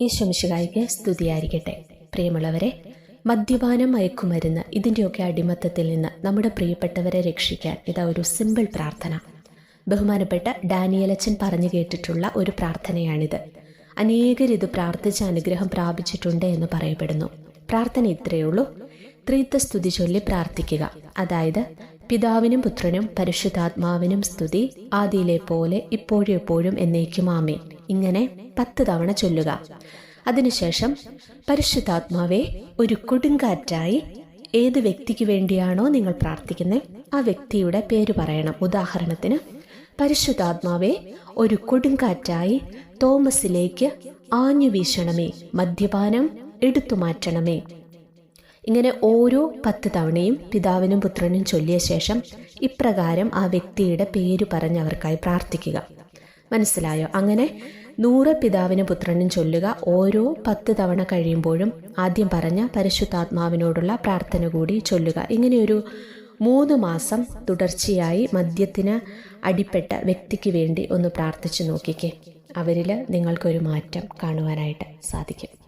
ഈശ്വമിശുകായിക്ക് സ്തുതിയായിരിക്കട്ടെ. പ്രിയമുള്ളവരെ മദ്യപാനം മയക്കുമരുന്ന് ഇതിന്റെയൊക്കെ അടിമത്തത്തിൽ നിന്ന് നമ്മുടെ പ്രിയപ്പെട്ടവരെ രക്ഷിക്കാൻ ഇതാ ഒരു സിമ്പിൾ പ്രാർത്ഥന. ബഹുമാനപ്പെട്ട ഡാനിയലച്ചൻ പറഞ്ഞു കേട്ടിട്ടുള്ള ഒരു പ്രാർത്ഥനയാണിത്. അനേകർ ഇത് പ്രാർത്ഥിച്ച അനുഗ്രഹം പ്രാപിച്ചിട്ടുണ്ട് എന്ന് പറയപ്പെടുന്നു. പ്രാർത്ഥന ഇത്രയേ ഉള്ളൂ. ത്രീത്വ സ്തുതി ചൊല്ലി പ്രാർത്ഥിക്കുക. അതായത് പിതാവിനും പുത്രനും പരിശുദ്ധാത്മാവിനും സ്തുതി ആദിയിലെ പോലെ ഇപ്പോഴും എപ്പോഴും എന്നേക്കും ആമേൻ ഇങ്ങനെ പത്ത് തവണ ചൊല്ലുക. അതിനുശേഷം പരിശുദ്ധാത്മാവെ ഒരു കൊടുങ്കാറ്റായി ഏത് വ്യക്തിക്ക് വേണ്ടിയാണോ നിങ്ങൾ പ്രാർത്ഥിക്കുന്നത് ആ വ്യക്തിയുടെ പേര് പറയണം. ഉദാഹരണത്തിന് പരിശുദ്ധാത്മാവെ ഒരു കൊടുങ്കാറ്റായി തോമസിലേക്ക് ആഞ്ഞു വീശണമേ മദ്യപാനം എടുത്തു മാറ്റണമേ. ഇങ്ങനെ ഓരോ പത്ത് തവണയും പിതാവിനും പുത്രനും ചൊല്ലിയ ശേഷം ഇപ്രകാരം ആ വ്യക്തിയുടെ പേര് പറഞ്ഞ് അവർക്കായി പ്രാർത്ഥിക്കുക. മനസ്സിലായോ? അങ്ങനെ നൂറ് പിതാവിനും പുത്രനും ചൊല്ലുക ഓരോ പത്ത് തവണ കഴിയുമ്പോഴും ആദ്യം പറഞ്ഞ പരിശുദ്ധാത്മാവിനോടുള്ള പ്രാർത്ഥന കൂടി ചൊല്ലുക. ഇങ്ങനെയൊരു മൂന്ന് മാസം തുടർച്ചയായി മദ്യത്തിന് അടിപ്പെട്ട വ്യക്തിക്ക് വേണ്ടി ഒന്ന് പ്രാർത്ഥിച്ചു നോക്കിക്കേ. അവരിൽ നിങ്ങൾക്കൊരു മാറ്റം കാണുവാനായിട്ട് സാധിക്കും.